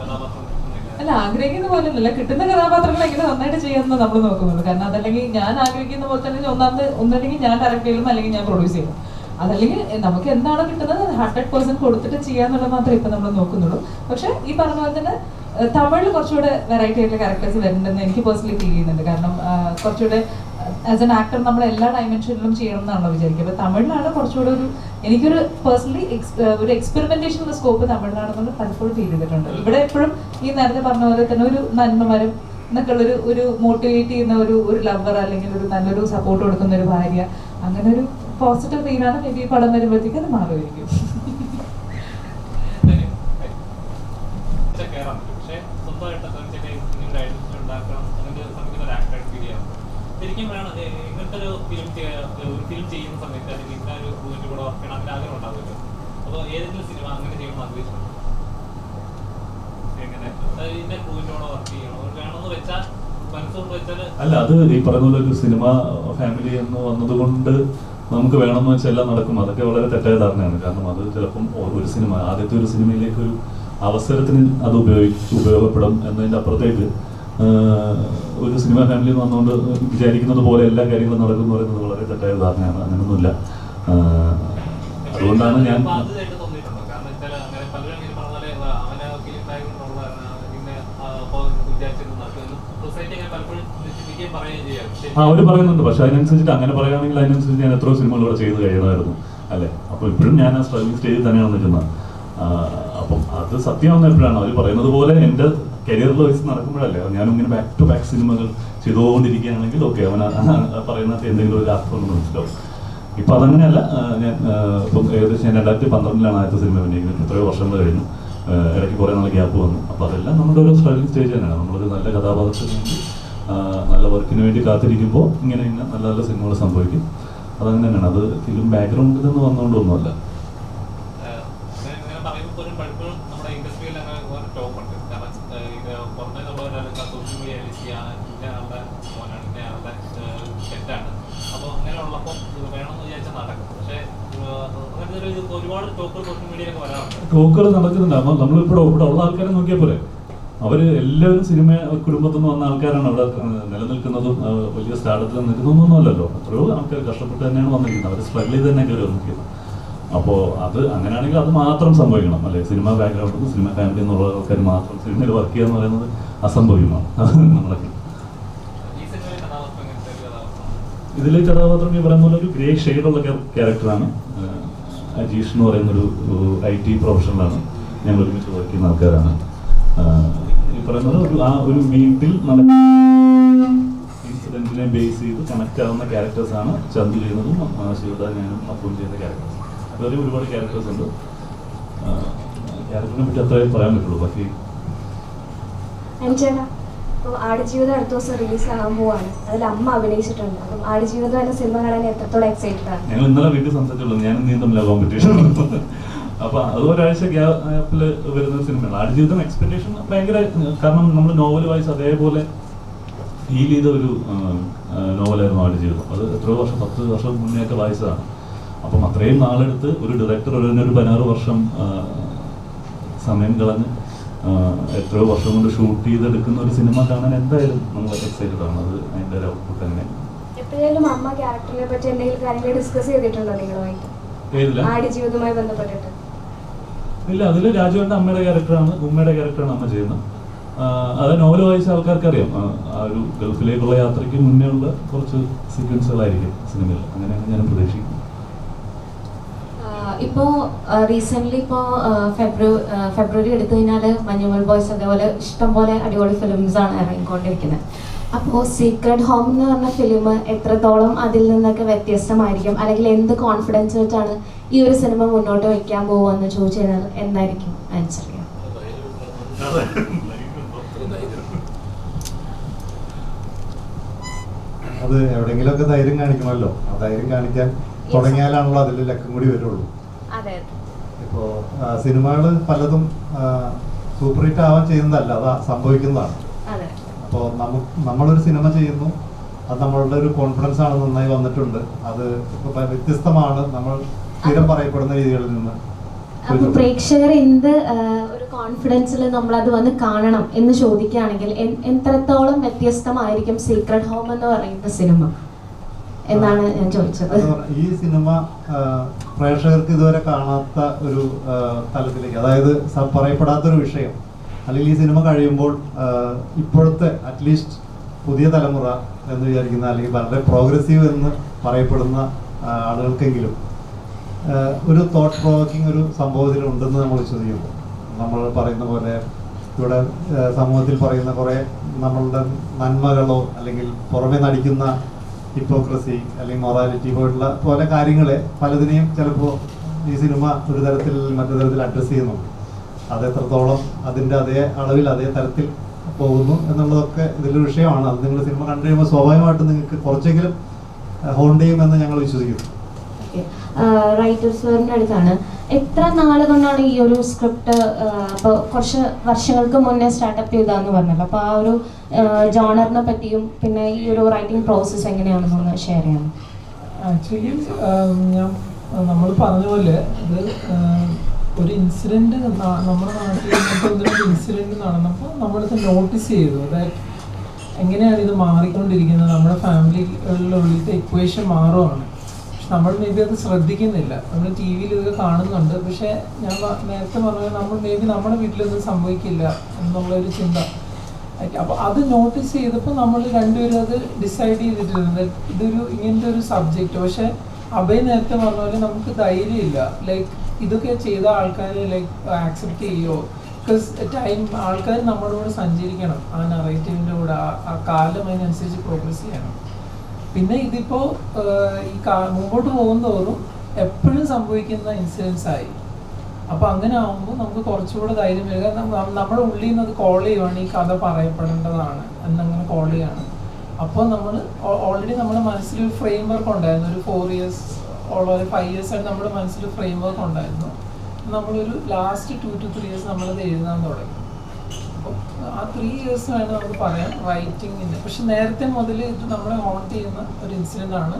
കഥാപാത്രം കിട്ടുന്നില്ല അല്ല ആഗ്രഹിക്കുന്ന പോലെ അല്ല കിട്ടുന്ന കഥാപാത്രങ്ങൾ എങ്ങനെ നന്നായിട്ട് ചെയ്യാമെന്ന് നമ്മൾ നോക്കുന്നുള്ളൂ കാരണം അതല്ലെങ്കിൽ ഞാൻ ആഗ്രഹിക്കുന്ന പോലെ തന്നെ ഒന്നാമത് ഒന്നല്ലെങ്കിൽ ഞാൻ ഡയറക്റ്റ് ചെയ്യണം അല്ലെങ്കിൽ ഞാൻ പ്രൊഡ്യൂസ് ചെയ്യണം. അതല്ലെങ്കിൽ നമുക്ക് എന്താണോ കിട്ടുന്നത് ഹൺഡ്രഡ് പെർസെന്റ് കൊടുത്തിട്ട് ചെയ്യാന്നുള്ളത് മാത്രമേ ഇപ്പൊ നമ്മൾ നോക്കുന്നുള്ളൂ. പക്ഷെ ഈ പറഞ്ഞ പോലെ തന്നെ തമിഴിൽ കുറച്ചുകൂടെ വെറൈറ്റി ആയിട്ടുള്ള ക്യാരക്ടേഴ്സ് വരുന്നുണ്ടെന്ന് എനിക്ക് പേഴ്സണലി ഫീൽ ചെയ്യുന്നുണ്ട്. കാരണം കുറച്ചുകൂടെ ആസ് എൻ ആക്ടർ നമ്മൾ എല്ലാ ഡയമെൻഷനിലും ചെയ്യണം എന്നാണല്ലോ വിചാരിക്കുക. അപ്പൊ തമിഴിലാണ് കുറച്ചുകൂടെ ഒരു എനിക്കൊരു പേഴ്സണലി ഒരു എക്സ്പെരിമെന്റേഷൻ സ്കോപ്പ് തമിഴിലാണെന്ന് പലപ്പോഴും ഫീൽ ചെയ്തിട്ടുണ്ട്. ഇവിടെ എപ്പോഴും ഈ നേരത്തെ പറഞ്ഞ പോലെ തന്നെ ഒരു നന്മമരം എന്നൊക്കെ ഒരു ഒരു മോട്ടിവേറ്റ് ചെയ്യുന്ന ഒരു ഒരു ലവർ അല്ലെങ്കിൽ ഒരു നല്ലൊരു സപ്പോർട്ട് കൊടുക്കുന്ന ഒരു ഭാര്യ അങ്ങനെ ഒരു പോസിറ്റീവ് ഫീലാണ് മേ ബി പടം വരുമ്പോഴത്തേക്ക് അത് മാറുമായിരിക്കും പക്ഷേ കയറാൻ പറ്റും പക്ഷേ സ്വന്തമായിട്ട് തീർച്ചയായിട്ടും ഇങ്ങനെ ഐഡന്റിറ്റി ഉണ്ടാക്കണം അങ്ങനെ ശ്രമിക്കുന്ന ഒരു ആക്ടറായിട്ട് ഫീൽ ചെയ്യാം ശരിക്കും വേണം ഏ, ഇങ്ങനത്തെ ഒരു ഫിലിം ഒരു ഫിലിം ചെയ്യുന്ന സമയത്ത് അല്ലെങ്കിൽ ഇങ്ങനെ ഒരു മൂവിന്റെ കൂടെ വർക്ക് ചെയ്യണം അങ്ങനെ ആഗ്രഹം ഉണ്ടാവുമല്ലോ അപ്പോൾ ഏതെങ്കിലും സിനിമ അങ്ങനെ ചെയ്യണമെന്ന് ആഗ്രഹിച്ചിട്ടുണ്ടോ എങ്ങനെ അതായത് ഇതിന്റെ ക്രൂവിന്റെ കൂടെ വർക്ക് ചെയ്യണം ഒരു വേണമെന്ന് വെച്ചാൽ മനസ്സുകൊണ്ട് വെച്ചാൽ അല്ല അത് ഈ പറയുന്നത് ഒരു സിനിമ ഫാമിലി എന്ന് വന്നതുകൊണ്ട് നമുക്ക് വേണമെന്ന് വെച്ചാൽ എല്ലാം നടക്കും. അതൊക്കെ വളരെ തെറ്റായ ധാരണയാണ്. കാരണം അത് ചിലപ്പം ഒരു സിനിമ ആദ്യത്തെ ഒരു സിനിമയിലേക്ക് ഒരു അവസരത്തിന് അത് ഉപയോഗിച്ച് ഉപയോഗപ്പെടും എന്നതിന്റെ അപ്പുറത്തേക്ക് ഒരു സിനിമ ഫാമിലി എന്ന് വന്നുകൊണ്ട് വിചാരിക്കുന്നത് പോലെ എല്ലാ കാര്യങ്ങളും നടക്കും എന്ന് പറയുന്നത് വളരെ തെറ്റായ ധാരണയാണ്. അങ്ങനെയൊന്നുമില്ല അതുകൊണ്ടാണ് ഞാൻ ആ, അവർ പറയുന്നുണ്ട്. പക്ഷെ അതിനനുസരിച്ചിട്ട് അങ്ങനെ പറയുകയാണെങ്കിൽ അതിനനുസരിച്ച് ഞാൻ എത്രയോ സിനിമകൾ ഇവിടെ ചെയ്ത് കഴിയണമായിരുന്നു. അല്ലേ? അപ്പോൾ ഇപ്പോഴും ഞാൻ ആ സ്ട്രഗ്ലിംഗ് സ്റ്റേജിൽ തന്നെയാണ് നിൽക്കുന്നത്. അപ്പം അത് സത്യമാവുന്ന എപ്പോഴാണ്? അവർ പറയുന്നത് പോലെ എന്റെ കരിയറിൽ വെച്ച് നടക്കുമ്പോഴല്ലേ? ഞാൻ ഇങ്ങനെ ബാക്ക് ടു ബാക്ക് സിനിമകൾ ചെയ്തുകൊണ്ടിരിക്കുകയാണെങ്കിൽ ഓക്കെ അവൻ പറയുന്നത് എന്തെങ്കിലും ഒരു അർത്ഥം ഉണ്ടെന്ന് മനസ്സിലാവും. ഇപ്പം അതങ്ങനെയല്ല ഞാൻ ഇപ്പം ഏകദേശം ഞാൻ രണ്ടായിരത്തി പന്ത്രണ്ടിലാണ് ആദ്യത്തെ സിനിമ അഭിനയിക്കുന്നത്. എത്രയോ വർഷങ്ങൾ കഴിഞ്ഞു. ഇടയ്ക്ക് കുറേ നാൾ ഗ്യാപ്പ് വന്നു. അപ്പോൾ അതെല്ലാം നമ്മുടെ ഒരു സ്ട്രഗിൾ സ്റ്റേജ് തന്നെയാണ്. നമ്മളൊരു നല്ല കഥാപാത്രത്തിന് വേണ്ടി നല്ല വർക്കിന് വേണ്ടി കാത്തിരിക്കുമ്പോൾ ഇങ്ങനെ ഇങ്ങനെ നല്ല നല്ല സിനിമകൾ സംഭവിക്കും. അതങ്ങനെ തന്നെയാണ് അത് ഫിലിം ബാക്ക്ഗ്രൗണ്ടിൽ നിന്ന് വന്നുകൊണ്ടൊന്നുമല്ല ഏഹ് ഇങ്ങനെ ഇങ്ങനെ പറയുമ്പോൾ പോലും പലപ്പോഴും നമ്മുടെ ഇൻഡസ്ട്രിയിൽ അങ്ങനെ ഒരു ടോപ്പ് ഉണ്ട് കാരണം ഏഹ് ഇത് പുറമേ നിന്നുള്ളവരൊക്കെ സോഷ്യൽ മീഡിയയിൽ ചെയ്യാൻ ഇന്ന ആളുടെ മോനാണ് ഇന്ന ആളുടെ ഏഹ് തെറ്റാണ് അപ്പോൾ അങ്ങനെ ഉള്ളപ്പോൾ ഇത് വേണമെന്ന് വിചാരിച്ചാൽ നടക്കും പക്ഷേ ഏഹ് അങ്ങനത്തെ ഒരു ഇത് ഒരുപാട് ടോക്കുകൾ സോഷ്യൽ മീഡിയയിലൊക്കെ വരാറുണ്ട് ടോക്കുകൾ നടക്കുന്നുണ്ട്. അപ്പോൾ നമ്മളിപ്പോൾ ഇവിടെ ഉള്ള ആൾക്കാരെ നോക്കിയാൽ പോലെ അവർ എല്ലാവരും സിനിമ കുടുംബത്തിൽ നിന്ന് വന്ന ആൾക്കാരാണ് അവിടെ നിലനിൽക്കുന്നതും വലിയ സ്റ്റാർട്ടത്തിൽ നിൽക്കുന്നതൊന്നും അല്ലല്ലോ. എത്രയോ ആൾക്കാർ കഷ്ടപ്പെട്ട് തന്നെയാണ് വന്നിരിക്കുന്നത്. അവർ സ്ട്രഗിൾ ചെയ്ത് തന്നെ കയറി വന്നിരിക്കുന്നത്. അപ്പോൾ അത് അങ്ങനെയാണെങ്കിൽ അത് മാത്രം സംഭവിക്കണം. അല്ലെ? സിനിമ ബാക്ക്ഗ്രൗണ്ടിൽ സിനിമ ഫാമിലി എന്നുള്ള ആൾക്കാർ മാത്രം സിനിമയിൽ വർക്ക് ചെയ്യുക എന്ന് പറയുന്നത് അസംഭവ്യമാണ് അത് നമ്മളൊക്കെ ഇതിലെ കഥാപാത്രം ഈ പറയുന്ന പോലെ ഒരു ഗ്രേ ഷെയ്ഡുള്ള ക്യാരക്ടറാണ് അജീഷ് എന്ന് പറയുന്നൊരു ഐ ടി പ്രൊഫഷണലാണ് ഞങ്ങൾ ഒരുമിച്ച് വർക്ക് ചെയ്യുന്ന ആൾക്കാരാണ്. ഈ പറയുന്നത് ഒരു ആ ഒരു വീട്ടിൽ നടക്കുന്ന ഇൻസിഡന്റിനെ ബേസ് ചെയ്ത് കണക്ട് ആവുന്ന ക്യാരക്ടേഴ്സാണ് ചന്തു ചെയ്യുന്നതും ശിവദാ ഞാനും അപ്പും ചെയ്യുന്ന ക്യാരക്ടേഴ്സ് വേറെ ഒരുപാട് ക്യാരക്ടേഴ്സ് ഉണ്ട്. ക്യാരക്ടറിനെ പറ്റി അത്രേ പറയാൻ പറ്റുള്ളൂ. ബാക്കി ഇപ്പോൾ ആടുജീവിതം അടുത്ത ദിവസം റിലീസ് ആകാൻ പോവാണ്. അതിൽ അമ്മ അഭിനയിച്ചിട്ടുണ്ട്. അപ്പം ആടുജീവിതം എന്ന സിനിമ കാണാൻ എത്രത്തോളം എക്സൈറ്റഡ് ആണ്? ഇന്നലെ വീട്ടിൽ സംസാരിച്ചുള്ളൂ ഞാൻ നീ കോമ്പറ്റീഷൻ അപ്പൊ അത് ഒരാഴ്ച ഗ്യാപ്പിൽ വരുന്ന സിനിമയാണ്. ആടുജീവിതം എക്സ്പെക്ടേഷൻ ഭയങ്കര കാരണം നമ്മൾ നോവൽ വായിച്ച് അതേപോലെ ഫീൽ ചെയ്ത ഒരു നോവലായിരുന്നു ആടുജീവിതം. അത് എത്രയോ വർഷം പത്ത് വർഷം മുന്നേ ഒക്കെ വായിച്ചതാണ്. അപ്പം അത്രയും നാളെടുത്ത് ഒരു ഡയറക്ടർ ഒരു പതിനാറ് വർഷം സമയം കളഞ്ഞ് എത്രയോ വർഷം കൊണ്ട് ഷൂട്ട് ചെയ്തെടുക്കുന്ന ഒരു സിനിമ കാണാൻ എന്തായാലും നമ്മൾ എക്സൈറ്റഡ് ആണ്. അത് അതിന്റെ ഒരു ഔട്ട്പുട്ട് തന്നെ. എപ്പോഴേലും അമ്മ ക്യാരക്ടറിനെ പറ്റി എന്തെങ്കിലും കാര്യങ്ങൾ ഡിസ്കസ് ചെയ്തിട്ടുണ്ടോ നിങ്ങളുമായിട്ട്? ഏതില്ല ആടുജീവിതവുമായി ബന്ധപ്പെട്ടിട്ട്. ഇല്ല അതിൽ രാജുവിന്റെ അമ്മയുടെ ക്യാരക്ടറാണ് ഉമ്മയുടെ ക്യാരക്ടറാണ് അമ്മ ചെയ്യുന്നത്. അത് നോവൽ വായിച്ച ആൾക്കാർക്ക് അറിയാം ആ, ആ ഒരു ഗൾഫിലേക്കുള്ള യാത്രയ്ക്ക് മുന്നേ ഉള്ള കുറച്ച് സീക്വൻസുകളായിരിക്കും സിനിമയിൽ. അങ്ങനെയാണ് ഞാൻ പ്രതീക്ഷിക്കുന്നത്. ഇപ്പോൾ റീസെന്റ്ലി ഇപ്പോൾ ഫെബ്രുവരി ഫെബ്രുവരി എടുത്തു കഴിഞ്ഞാൽ മഞ്ഞുമൽ ബോയ്സ് അതേപോലെ ഇഷ്ടംപോലെ അടിപൊളി ഫിലിംസ് ആണ് ഇറങ്ങിക്കൊണ്ടിരിക്കുന്നത് അപ്പോ സീക്രട്ട് ഹോം എന്ന് പറഞ്ഞ ഫിലിം എത്രത്തോളം അതിൽ നിന്നൊക്കെ വ്യത്യസ്തമായിരിക്കും? അല്ലെങ്കിൽ എന്ത് കോൺഫിഡൻസ് വെച്ചാണ് ഈ ഒരു സിനിമ മുന്നോട്ട് വെക്കാൻ പോകുമെന്ന് ചോദിച്ചു കഴിഞ്ഞാൽ എന്തായിരിക്കും? ആൻസർ ചെയ്യാം. അത് എവിടെയെങ്കിലുമൊക്കെ ധൈര്യം കാണിക്കണമല്ലോ. ആ ധൈര്യം കാണിക്കാൻ തുടങ്ങിയാലാണല്ലോ അതിൽ ലക്കം കൂടി വരുള്ളൂ. അതെ. ഇപ്പോ സിനിമകൾ പലതും സൂപ്പർ ഹിറ്റ് ആവാൻ ചെയ്യുന്നതല്ല അത് സംഭവിക്കുന്നതാണ്. അപ്പോൾ നമുക്ക് നമ്മളൊരു സിനിമ ചെയ്യുന്നു അത് നമ്മളുടെ ഒരു കോൺഫിഡൻസ് ആണ് നന്നായി വന്നിട്ടുണ്ട്. അത് വ്യത്യസ്തമാണ് നമ്മൾ സ്ഥിരം പറയപ്പെടുന്ന രീതികളിൽ നിന്ന്. അപ്പൊ പ്രേക്ഷകർ എന്ത് ഒരു കോൺഫിഡൻസിൽ നമ്മൾ അത് വന്ന് കാണണം എന്ന് ചോദിക്കുകയാണെങ്കിൽ എത്രത്തോളം വ്യത്യസ്തമായിരിക്കും സീക്രട്ട് ഹോം എന്ന് പറയുന്ന സിനിമ? എന്നാണ് ഞാൻ ചോദിച്ചത്. ഈ സിനിമ പ്രേക്ഷകർക്ക് ഇതുവരെ കാണാത്ത ഒരു തലത്തിലേക്ക് അതായത് പറയപ്പെടാത്തൊരു വിഷയം അല്ലെങ്കിൽ ഈ സിനിമ കഴിയുമ്പോൾ ഇപ്പോഴത്തെ അറ്റ്ലീസ്റ്റ് പുതിയ തലമുറ എന്ന് വിചാരിക്കുന്ന അല്ലെങ്കിൽ വളരെ പ്രോഗ്രസീവ് എന്ന് പറയപ്പെടുന്ന ആളുകൾക്കെങ്കിലും ഒരു തോട്ട് പ്രൊവോക്കിംഗ് ഒരു സംഭവത്തിൽ ഉണ്ടെന്ന് നമ്മൾ വിശ്വസിക്കുന്നു നമ്മൾ പറയുന്ന പോലെ ഇവിടെ സമൂഹത്തിൽ പറയുന്ന കുറേ നമ്മളുടെ നന്മകളോ അല്ലെങ്കിൽ പുറമെ നടിക്കുന്ന ഹിപ്പോക്രസി അല്ലെങ്കിൽ മൊറാലിറ്റി പോലുള്ള പോലെ കാര്യങ്ങളെ പലതിനെയും ചിലപ്പോൾ ഈ സിനിമ ഒരു തരത്തിൽ മറ്റു തരത്തിൽ അഡ്രസ്സ് ചെയ്യുന്നുണ്ട്. അത് എത്രത്തോളം അതിന്റെ അതേ അളവിൽ അതേ തരത്തിൽ പോകുന്നു എന്നുള്ളതൊക്കെ ഇതിലൊരു വിഷയമാണ്. അത് നിങ്ങൾ സിനിമ കണ്ടു കഴിയുമ്പോൾ സ്വാഭാവികമായിട്ടും നിങ്ങൾക്ക് കുറച്ചെങ്കിലും ഹോണ്ട് ചെയ്യുമെന്ന് ഞങ്ങൾ വിശ്വസിക്കുന്നു. റൈറ്റർ സാറിന്റെ അടുത്താണ്. എത്ര നാൾ കൊണ്ടാണ് ഈ ഒരു സ്ക്രിപ്റ്റ് അപ്പോൾ കുറച്ച് വർഷങ്ങൾക്ക് മുന്നേ സ്റ്റാർട്ടപ്പ് ചെയ്തതെന്ന് പറഞ്ഞല്ലോ. അപ്പോൾ ആ ഒരു ജോണറിനെ പറ്റിയും പിന്നെ ഈ ഒരു റൈറ്റിംഗ് പ്രോസസ്സ് എങ്ങനെയാണെന്നൊന്ന് ഷെയർ ചെയ്യണം ആക്ച്വലി ഞാൻ നമ്മൾ പറഞ്ഞ പോലെ ആം, ഒരു ഇൻസിഡന്റ് നമ്മുടെ നാട്ടിൽ ഇങ്ങനത്തെ ഒന്ന് ഇൻസിഡന്റ് നടന്നപ്പോൾ നമ്മളിത് നോട്ടീസ് ചെയ്തു. അതായത് എങ്ങനെയാണ് ഇത് മാറിക്കൊണ്ടിരിക്കുന്നത്? നമ്മുടെ ഫാമിലികളിലുള്ള ഇക്വേഷൻ മാറുവാണ്. നമ്മൾ മേ ബി അത് ശ്രദ്ധിക്കുന്നില്ല. നമ്മൾ ടി വിയിൽ ഇതൊക്കെ കാണുന്നുണ്ട്. പക്ഷെ ഞാൻ നേരത്തെ പറഞ്ഞ നമ്മൾ മേ ബി നമ്മുടെ വീട്ടിലൊന്നും സംഭവിക്കില്ല എന്നുള്ള ഒരു ചിന്ത. അപ്പോൾ അത് നോട്ടീസ് ചെയ്തപ്പോൾ നമ്മൾ രണ്ടുപേരും അത് ഡിസൈഡ് ചെയ്തിട്ടുണ്ട് ഇതൊരു ഇങ്ങനത്തെ ഒരു സബ്ജക്റ്റ് പക്ഷെ അഭയ് നേരത്തെ പറഞ്ഞ പോലെ നമുക്ക് ധൈര്യമില്ല ലൈക്ക് ഇതൊക്കെ ചെയ്ത ആൾക്കാരെ ലൈക്ക് ആക്സെപ്റ്റ് ചെയ്യുമോ ബിക്കോസ് ടൈം ആൾക്കാർ നമ്മുടെ കൂടെ സഞ്ചരിക്കണം. ആ നറേറ്റീവിന്റെ കൂടെ ആ കാലം അതിനനുസരിച്ച് പ്രോഗ്രസ് ചെയ്യണം. പിന്നെ ഇതിപ്പോ ഈ മുമ്പോട്ട് പോകുന്തോറും എപ്പോഴും സംഭവിക്കുന്ന ഇൻസിഡൻസ് ആയി. അപ്പൊ അങ്ങനെ ആകുമ്പോൾ നമുക്ക് കുറച്ചുകൂടെ ധൈര്യം വരിക. നമ്മ- നമ്മുടെ ഉള്ളിൽ നിന്ന് അത് കോൾ ചെയ്യുവാണ് ഈ കഥ പറയപ്പെടേണ്ടതാണ് എന്നങ്ങനെ കോൾ ചെയ്യാണ്. അപ്പോൾ നമ്മൾ ഓൾറെഡി നമ്മുടെ മനസ്സിൽ ഒരു ഫ്രെയിം വർക്ക് ഉണ്ടായിരുന്നു. ഒരു ഫോർ ഇയേഴ്സ് ഉള്ള ഒരു ഫൈവ് ഇയേഴ്സ് ആയിട്ട് നമ്മുടെ മനസ്സിൽ ഫ്രെയിം വർക്ക് ഉണ്ടായിരുന്നു. നമ്മളൊരു last two two three years നമ്മളത് എഴുതാൻ തുടങ്ങി. ആ ത്രീ ഇയേഴ്സ് വേണം നമുക്ക് പറയാം റൈറ്റിങ്ങിന് പക്ഷെ നേരത്തെ മുതൽ ഇത് നമ്മളെ ഹോണ്ട് ചെയ്യുന്ന ഒരു ഇൻസിഡന്റ് ആണ്.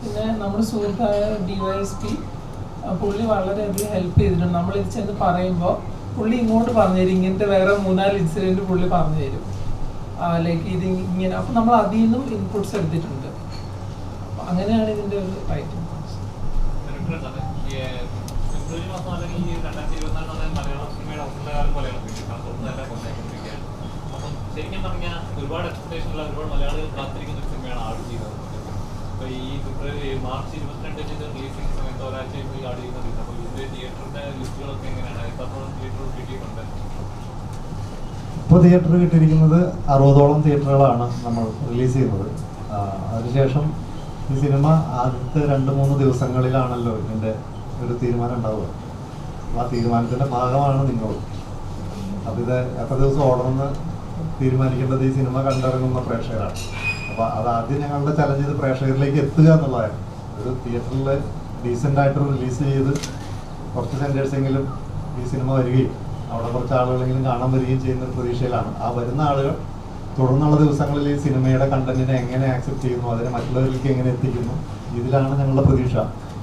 പിന്നെ നമ്മുടെ സുഹൃത്തായ ഡി വൈ എസ് പി പുള്ളി വളരെയധികം ഹെൽപ്പ് ചെയ്തിട്ടുണ്ട്. നമ്മൾ ഇത് ചെന്ന് പറയുമ്പോൾ പുള്ളി ഇങ്ങോട്ട് പറഞ്ഞു തരും. ഇങ്ങനത്തെ വേറെ മൂന്നാൽ ഇൻസിഡന്റ് പുള്ളി പറഞ്ഞു തരും. ലൈക്ക് ഇത് ഇങ്ങനെ. അപ്പം നമ്മൾ അതിൽ നിന്നും ഇൻപുട്സ് എടുത്തിട്ടുണ്ട്. അങ്ങനെയാണ് ഇതിന്റെ ഒരു റൈറ്റിംഗ് ഈ രണ്ടായിരത്തി സിനിമയുടെ അവസാന കാലം പോലെയാണ് കാരണം തുറന്നെല്ലാം കൊണ്ടായിക്കൊണ്ടിരിക്കുകയാണ് അപ്പം ശരിക്കും പറഞ്ഞാൽ ഒരുപാട് എക്സ്പെക്ടേഷൻ ഉള്ള ഒരുപാട് മലയാളികൾ കാത്തിരിക്കുന്ന ഒരു സിനിമയാണ് ആട് ചെയ്തത് അപ്പോൾ ഈ ഫെബ്രുവരി മാർച്ച് ഇരുപത്തിരണ്ടിന് ഇത് റിലീസിംഗ് സമയത്ത് ഒരാഴ്ച പോയി ആട് ചെയ്യുന്നത് അപ്പോൾ ഇതിന്റെ തിയേറ്ററിന്റെ ലിസ്റ്റുകളൊക്കെ എങ്ങനെയാണ്? എത്രത്തോളം തിയേറ്ററുകൾ കിട്ടിയിട്ടുണ്ട്? ഇപ്പോൾ തിയേറ്റർ കിട്ടിയിരിക്കുന്നത് അറുപതോളം തിയേറ്ററുകളാണ് നമ്മൾ റിലീസ് ചെയ്യുന്നത്. അതിനുശേഷം ഈ സിനിമ ആദ്യത്തെ രണ്ട് മൂന്ന് ദിവസങ്ങളിലാണല്ലോ ഇതിന്റെ ഒരു തീരുമാനം ഉണ്ടാവുക. അപ്പോൾ ആ തീരുമാനത്തിന്റെ ഭാഗമാണ് നിങ്ങൾ അപ്പോൾ ഇത് എത്ര ദിവസം ഓടണമെന്ന് തീരുമാനിക്കേണ്ടത് ഈ സിനിമ കണ്ടിറങ്ങുന്ന പ്രേക്ഷകരാണ്. അപ്പോൾ അത് ആദ്യം ഞങ്ങളുടെ ചലഞ്ച് ചെയ്ത് പ്രേക്ഷകരിലേക്ക് എത്തുക എന്നുള്ളതായിരുന്നു ഒരു തിയേറ്ററിൽ ഡീസന്റ് ആയിട്ട് റിലീസ് ചെയ്ത് കുറച്ച് സെന്റേഴ്സെങ്കിലും ഈ സിനിമ വരികയും അവിടെ കുറച്ച് ആളുകളെങ്കിലും കാണാൻ വരികയും ചെയ്യുന്ന ഒരു പ്രതീക്ഷയിലാണ്. ആ വരുന്ന ആളുകൾ തുടർന്നുള്ള ദിവസങ്ങളിൽ ഈ സിനിമയുടെ കണ്ടന്റിനെ എങ്ങനെ ആക്സെപ്റ്റ് ചെയ്യുന്നു അതിനെ മറ്റുള്ളവരിലേക്ക് എങ്ങനെ എത്തിക്കുന്നു ഇതിലാണ് ഞങ്ങളുടെ പ്രതീക്ഷ.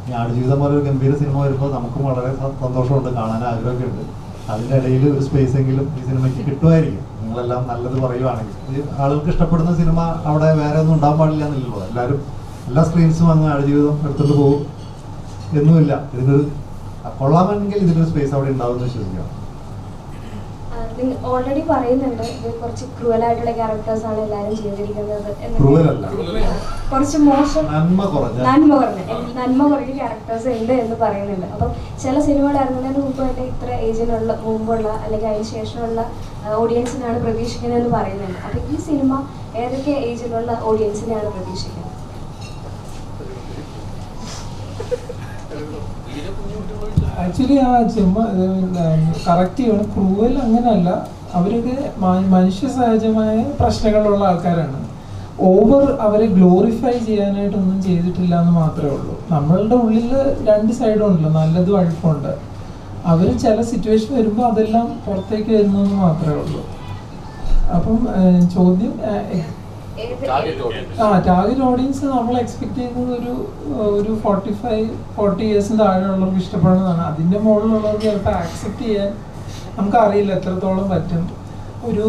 ഈ ആടുജീവിതം പോലെ ഒരു ഗംഭീര സിനിമ വരുമ്പോൾ നമുക്കും വളരെ സന്തോഷമുണ്ട് കാണാൻ ആഗ്രഹമൊക്കെ ഉണ്ട്. അതിന്റെ ഇടയിൽ ഒരു സ്പേസ് എങ്കിലും ഈ സിനിമയ്ക്ക് കിട്ടുമായിരിക്കും. നിങ്ങളെല്ലാം നല്ലത് പറയുവാണെങ്കിൽ. ആളുകൾക്ക് ഇഷ്ടപ്പെടുന്ന സിനിമ അവിടെ വേറെ ഒന്നും ഉണ്ടാകാൻ പാടില്ല എന്നില്ലല്ലോ. എല്ലാവരും എല്ലാ സ്ക്രീൻസും അങ്ങ് ജീവിതം എടുത്തുകൊണ്ട് പോകും. എന്നുമില്ല. ഇതിനൊരു കൊള്ളാമെങ്കിൽ ഇതിനൊരു സ്പേസ് അവിടെ ഉണ്ടാവും എന്ന് വിശ്വസിക്കാം. ഓൾറെഡി പറയുന്നുണ്ട് ഇത് കുറച്ച് ക്രൂവലായിട്ടുള്ള ക്യാരക്ടേഴ്സ് ആണ് എല്ലാവരും ചെയ്തിരിക്കുന്നത്. കുറച്ച് മോശം നന്മ കുറഞ്ഞ നന്മ കുറഞ്ഞ ക്യാരക്ടേഴ്സ് ഉണ്ട് എന്ന് പറയുന്നുണ്ട്. അപ്പം ചില സിനിമകൾ ഇറങ്ങുന്നതിന് മുമ്പ് തന്നെ ഇത്ര ഏജിനുള്ള മുമ്പുള്ള അല്ലെങ്കിൽ അതിന് ശേഷമുള്ള ഓഡിയൻസിനാണ് പ്രതീക്ഷിക്കുന്നതെന്ന് പറയുന്നുണ്ട്. അപ്പം ഈ സിനിമ ഏതൊക്കെ ഏജിലുള്ള ഓഡിയൻസിനെയാണ് പ്രതീക്ഷിക്കുന്നത്? ആക്ച്വലി ആ ചുമ കറക്റ്റ് ചെയ്യണം ക്രൂവൽ അങ്ങനെയല്ല അവരൊക്കെ മനുഷ്യ സഹജമായ പ്രശ്നങ്ങളുള്ള ആൾക്കാരാണ്. ഓവർ അവരെ ഗ്ലോറിഫൈ ചെയ്യാനായിട്ടൊന്നും ചെയ്തിട്ടില്ല എന്ന് മാത്രമേ ഉള്ളൂ. നമ്മളുടെ ഉള്ളിൽ രണ്ട് സൈഡും ഉണ്ടല്ലോ. നല്ലതും അഴുക്കുണ്ട് അവർ ചില സിറ്റുവേഷൻ വരുമ്പോൾ അതെല്ലാം പുറത്തേക്ക് വരുന്നെന്ന് മാത്രമേ ഉള്ളൂ. അപ്പം ചോദ്യം ആ ടാർഗറ്റ് ഓഡിയൻസ് നമ്മൾ എക്സ്പെക്ട് ചെയ്യുന്നത് ഒരു ഒരു ഫോർട്ടി ഫൈവ് ഫോർട്ടി ഇയേഴ്സിന് താഴെയുള്ളവർക്ക് ഇഷ്ടപ്പെടുന്നതാണ്. അതിന്റെ മുകളിലുള്ളവർക്ക് ചിലപ്പോൾ ആക്സെപ്റ്റ് ചെയ്യാൻ നമുക്കറിയില്ല എത്രത്തോളം പറ്റും. ഒരു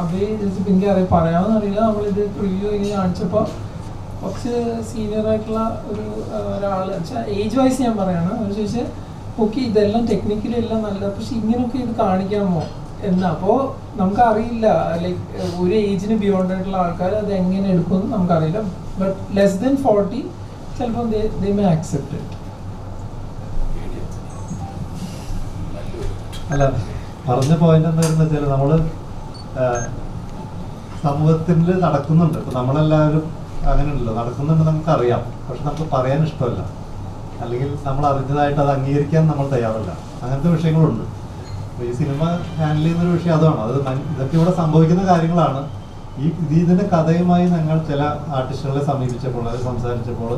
അഭയ് ജസ്റ്റ് എനിക്ക് അറിയാം. പറയാമെന്ന് അറിയില്ല. നമ്മളിത് പ്രിവ്യൂ ഇങ്ങനെ കാണിച്ചപ്പോൾ കുറച്ച് സീനിയർ ആയിട്ടുള്ള ഒരു ഒരാൾ വെച്ചാൽ ഏജ് വൈസ് ഞാൻ പറയാണ്. അവർ ചോദിച്ചാൽ ഓക്കെ ഇതെല്ലാം ടെക്നിക്കലി എല്ലാം നല്ല പക്ഷെ ഇങ്ങനെയൊക്കെ ഇത് കാണിക്കാമോ? എന്ന് അപ്പോൾ നമുക്കറിയില്ല ലൈക് ഒരു ഏജിന് ബിയോണ്ട് ആയിട്ടുള്ള ആൾക്കാർ അത് എങ്ങനെ എടുക്കുമെന്ന് നമുക്കറിയില്ല. ബട്ട് ലെസ് ദെൻ ഫോർട്ടി ചിലപ്പോൾ ദേ ആക്സെപ്റ്റ് ഇറ്റ് അല്ല പറഞ്ഞ പോയിന്റ് എന്തായിരുന്നു വെച്ചാൽ നമ്മൾ സമൂഹത്തിൽ നടക്കുന്നുണ്ട്. ഇപ്പൊ നമ്മളെല്ലാവരും അങ്ങനെയുണ്ടല്ലോ. നടക്കുന്നുണ്ട് നമുക്കറിയാം. പക്ഷെ നമുക്ക് പറയാൻ ഇഷ്ടമല്ല. അല്ലെങ്കിൽ നമ്മൾ അറിഞ്ഞതായിട്ട് അത് അംഗീകരിക്കാൻ നമ്മൾ തയ്യാറല്ല. അങ്ങനത്തെ വിഷയങ്ങളുണ്ട്. അപ്പൊ ഈ സിനിമ ഹാൻഡിൽ ചെയ്യുന്ന ഒരു വിഷയം അതാണ്. അത് ഇതൊക്കെ ഇവിടെ സംഭവിക്കുന്ന കാര്യങ്ങളാണ്. ഈ ഇതിന്റെ കഥയുമായി ഞങ്ങൾ ചില ആർട്ടിസ്റ്റുകളെ സമീപിച്ചപ്പോൾ അത് സംസാരിച്ചപ്പോൾ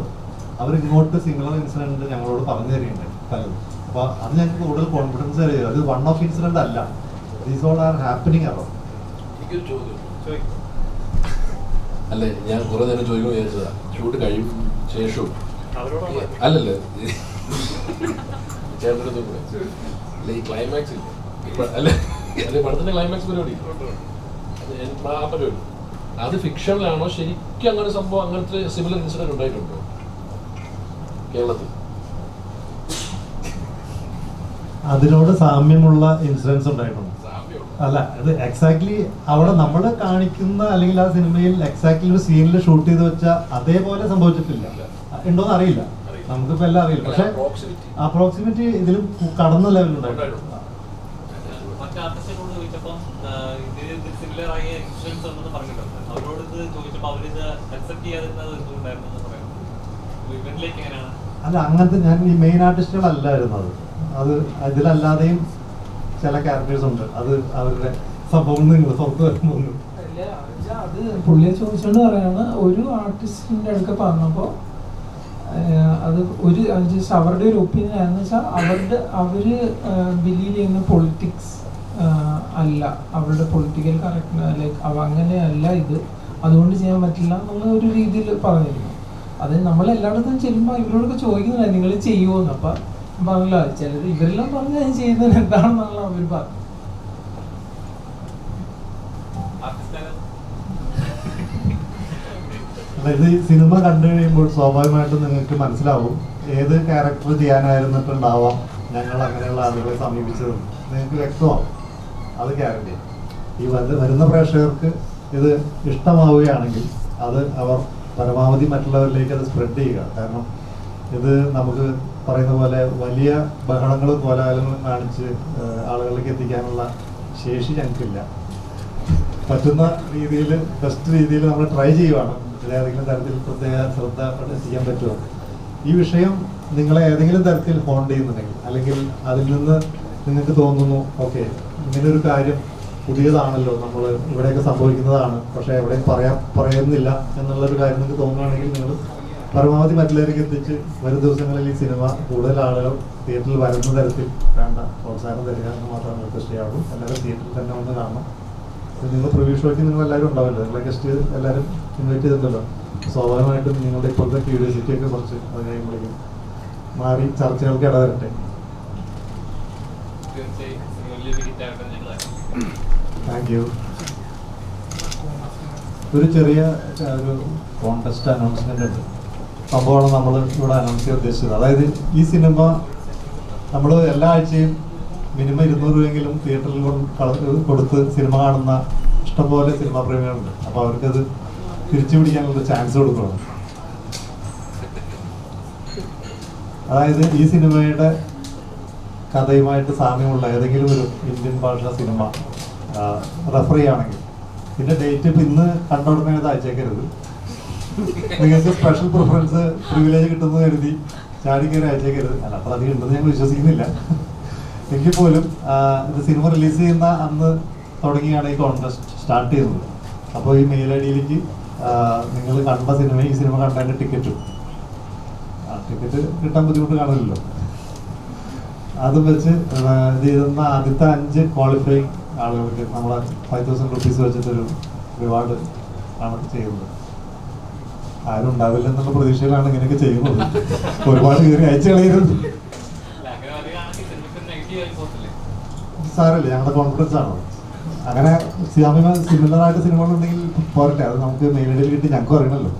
അവർ ഇങ്ങോട്ട് സിംഗിളർ ഇൻസിഡന്റ് ഞങ്ങളോട് പറഞ്ഞു തരികയുണ്ടായി. പലതും അപ്പൊ അത് ഞങ്ങൾക്ക് കൂടുതൽ കോൺഫിഡൻസ് തരിക അത് വൺ ഓഫ് ഇൻസിഡന്റ് അല്ല. ദീസ് ഓൾ ആർ ഹാപ്പനിങ് അറോ ചോദിക്കും. അല്ലേ ഞാൻ കുറെ നേരം ചോദിക്കുമ്പോൾ വിചാരിച്ചതാ. ഷൂട്ട് കഴിയും ശേഷവും. അല്ലല്ലേ. ചേട്ടന്റെ ഈ ക്ലൈമാക്സ് ഇല്ലേ? അല്ല പടത്തിന്റെ ക്ലൈമാക്സ് പരിപാടി. ആ പരിപാടി. അത് ഫിക്ഷനിലാണോ ശരിക്കും അങ്ങനെ സംഭവം അങ്ങനത്തെ സിമിലർ ഇൻസിഡന്റ് ഉണ്ടായിട്ടുണ്ടോ? കേരളത്തിൽ. അതിനോട് സാമ്യമുള്ള ഇൻസിഡൻസ് ഉണ്ടായിട്ടുണ്ട്? അല്ല അത് എക്സാക്ട്ലി അവിടെ നമ്മൾ കാണിക്കുന്ന അല്ലെങ്കിൽ ആ സിനിമയിൽ എക്സാക്ട്ലി ഒരു സീനിൽ ഷൂട്ട് ചെയ്ത് വെച്ച അതേപോലെ സംഭവിച്ചിട്ടില്ല. ഉണ്ടോന്ന് അറിയില്ല. നമുക്കിപ്പോ എല്ലാം അറിയില്ല. പക്ഷെ അപ്രോക്സിമേറ്റ് ഇതിലും കടന്ന ലെവലുണ്ടായിരുന്നു ഉണ്ടായിട്ടുണ്ട്. മറ്റു ആർട്ടിസ്റ്റുകളോട് ചോദിച്ചപ്പം ആയ ഇൻഷുറൻസ് ഉണ്ടെന്ന് പറഞ്ഞിട്ടുണ്ട്. അവരോട് ഇത് ചോദിച്ചപ്പോൾ അവരിത് അക്സെപ്റ്റ് ചെയ്യാതിരുന്നത് എന്തുകൊണ്ടായിരുന്നു പറയുന്നത് ഇവന്റിലേക്ക് എങ്ങനെയാണ്? അല്ല അങ്ങനത്തെ ഞാൻ ഈ മെയിൻ ആർട്ടിസ്റ്റുകളല്ലായിരുന്നു അത് അത് ഇതിലല്ലാതെയും ചില ക്യാരക്ടേഴ്സ് ഉണ്ട്. അത് അവരുടെ സംഭവം നിങ്ങൾ പുറത്ത് വരുമ്പോൾ അല്ല, അത് അത് പുള്ളിയെ ചോദിച്ചുകൊണ്ട് പറയാണ്. ഒരു ആർട്ടിസ്റ്റിന്റെ അടുക്ക പറഞ്ഞപ്പോ അത് ഒരു അവരുടെ ഒരു ഒപ്പീനിയൻ ആയിരുന്നു വെച്ചാൽ അവരുടെ അവർ ബിലീവ് ചെയ്യുന്ന പൊളിറ്റിക്സ് അല്ല. അവരുടെ പൊളിറ്റിക്കൽ കറക്റ്റ് ലൈക്ക് അവ അങ്ങനെയല്ല ഇത്. അതുകൊണ്ട് ചെയ്യാൻ പറ്റില്ല എന്നുള്ള ഒരു രീതിയിൽ പറഞ്ഞിരുന്നു. അത് നമ്മൾ എല്ലായിടത്തും ചെല്ലുമ്പോൾ ഇവരോടൊക്കെ ചോദിക്കുന്നില്ല നിങ്ങൾ ചെയ്യുമോന്ന് അപ്പൊ പറഞ്ഞില്ല. ചിലർ ഇവരെല്ലാം പറഞ്ഞ ഞാൻ ചെയ്യുന്നത് എന്താണെന്നാണല്ലോ അവർ പറഞ്ഞു. അതായത് സിനിമ കണ്ടു കഴിയുമ്പോൾ സ്വാഭാവികമായിട്ടും നിങ്ങൾക്ക് മനസ്സിലാവും ഏത് ക്യാരക്ടർ ചെയ്യാനായിരുന്നിട്ടുണ്ടാവാം ഞങ്ങൾ അങ്ങനെയുള്ള ആളുകളെ സമീപിച്ചതും. നിങ്ങൾക്ക് വ്യക്തമാവും. അത് ഗ്യാരണ്ടി ഈ വര- വരുന്ന പ്രേക്ഷകർക്ക് ഇത് ഇഷ്ടമാവുകയാണെങ്കിൽ അത് അവർ പരമാവധി മറ്റുള്ളവരിലേക്ക് അത് സ്പ്രെഡ് ചെയ്യുക. കാരണം ഇത് നമുക്ക് പറയുന്ന പോലെ വലിയ ബഹളങ്ങളും കോലാഹലങ്ങളും കാണിച്ച് ആളുകളിലേക്ക് എത്തിക്കാനുള്ള ശേഷി ഞങ്ങൾക്കില്ല. പറ്റുന്ന രീതിയിൽ ബെസ്റ്റ് രീതിയിൽ നമ്മൾ ട്രൈ ചെയ്യുവാണ്. ഇതിലേതെങ്കിലും തരത്തിൽ പ്രത്യേക ശ്രദ്ധ ചെയ്യാൻ പറ്റുമോ? ഈ വിഷയം നിങ്ങളെ ഏതെങ്കിലും തരത്തിൽ ഫോൺ ചെയ്യുന്നുണ്ടെങ്കിൽ അല്ലെങ്കിൽ അതിൽ നിന്ന് നിങ്ങൾക്ക് തോന്നുന്നു ഓക്കെ ഇങ്ങനൊരു കാര്യം പുതിയതാണല്ലോ നമ്മൾ ഇവിടെയൊക്കെ സംഭവിക്കുന്നതാണ് പക്ഷേ എവിടെയും പറയാ പറയുന്നില്ല എന്നുള്ളൊരു കാര്യം നിങ്ങൾക്ക് തോന്നുകയാണെങ്കിൽ നിങ്ങൾ പരമാവധി മറ്റുള്ളവർക്ക് എത്തിച്ച് വരും ദിവസങ്ങളിൽ ഈ സിനിമ കൂടുതൽ ആളുകൾ തിയേറ്ററിൽ വരുന്ന തരത്തിൽ വേണ്ട പ്രോത്സാഹനം തരിക എന്ന് മാത്രമേ റിക്വസ്റ്റ് ചെയ്യാവുള്ളൂ എല്ലാവരും തിയേറ്ററിൽ തന്നെ വന്ന് കാണണം. നിങ്ങൾ പ്രിവ്യൂ നിങ്ങൾ എല്ലാവരും ഉണ്ടാവില്ല? നിങ്ങളെ ഗസ്റ്റ് എല്ലാവരും ഇൻവൈറ്റ് ചെയ്തിട്ടുണ്ടല്ലോ? സ്വാഭാവികമായിട്ടും നിങ്ങളുടെ ഇപ്പോഴത്തെ ക്യൂരിയോസിറ്റി ഒക്കെ കുറച്ച് അത് കഴിയുമ്പോഴേക്കും മാറി ചർച്ചകൾക്ക് ഇടവരട്ടെ തീർച്ചയായും വലിയൊരു ഹിറ്റ് ആകട്ടെ ഞങ്ങൾ താങ്ക് യു ഒരു ചെറിയ ഒരു കോൺടെസ്റ്റ് അനൗൺസ്മെന്റ് ഉണ്ട്. സംഭവമാണ് നമ്മൾ ഇവിടെ അനൗൺസ് ചെയ്യാൻ ഉദ്ദേശിച്ചത്. അതായത് ഈ സിനിമ നമ്മൾ എല്ലാ ആഴ്ചയും മിനിമം ഇരുന്നൂറ് രൂപയെങ്കിലും തിയേറ്ററിൽ കൊടുത്ത് സിനിമ കാണുന്ന ഇഷ്ടംപോലെ സിനിമാ പ്രേമികളുണ്ട്. അപ്പോൾ അവർക്കത് തിരിച്ചു പിടിക്കാനുള്ള ചാൻസ് കൊടുക്കണം. അതായത് ഈ സിനിമയുടെ കഥയുമായിട്ട് സാമ്യമുള്ള ഏതെങ്കിലും ഒരു ഇന്ത്യൻ ഭാഷ സിനിമ റെഫർ ചെയ്യുകയാണെങ്കിൽ പിന്നെ ഡേറ്റ് ഇപ്പം ഇന്ന് കണ്ട ഉടനെ അയച്ചേക്കരുത്. നിങ്ങൾക്ക് സ്പെഷ്യൽ പ്രിഫറൻസ് പ്രിവിലേജ് കിട്ടുന്നത് കരുതി ചാടി കയറി അയച്ചേക്കരുത്. അല്ല അത്ര അധികം ഉണ്ടെന്ന് ഞങ്ങൾ വിശ്വസിക്കുന്നില്ല. എങ്കിൽ പോലും ഇത് സിനിമ റിലീസ് ചെയ്യുന്ന അന്ന് തുടങ്ങിയാണ് ഈ കോൺടെസ്റ്റ് സ്റ്റാർട്ട് ചെയ്യുന്നത്. അപ്പോൾ ഈ മെയിൽ ഐ ഡിയിലേക്ക് നിങ്ങൾ കണ്ട സിനിമ ഈ സിനിമ കണ്ടതിന്റെ ടിക്കറ്റും ആ ടിക്കറ്റ് കിട്ടാൻ ബുദ്ധിമുട്ട് കാണില്ലല്ലോ അത് വെച്ച് ചെയ്തുന്ന ആദ്യത്തെ അഞ്ച് ക്വാളിഫൈങ് ആളുകൾക്ക് നമ്മൾ ഫൈവ് തൗസൻഡ് റുപ്പീസ് വെച്ചിട്ടൊരു റിവാർഡ് ആണ് ചെയ്യുന്നത്. ആരും ഉണ്ടാവില്ല എന്നുള്ള പ്രതീക്ഷയിലാണ് ഇങ്ങനെയൊക്കെ ചെയ്യുന്നത്. ഒരുപാട് കയറി അയച്ചു കളയരുത് സാറല്ലേ സാരല്ലേ ഞങ്ങളുടെ കോൺഫിഡൻസ് ആണ്. അങ്ങനെ സിമിലർ ആയിട്ട് സിനിമകളുണ്ടെങ്കിൽ പോരട്ടെ അത് നമുക്ക് മെയിൻ ഐഡിയിൽ കിട്ടി ഞങ്ങൾക്ക് അറിയണമല്ലോ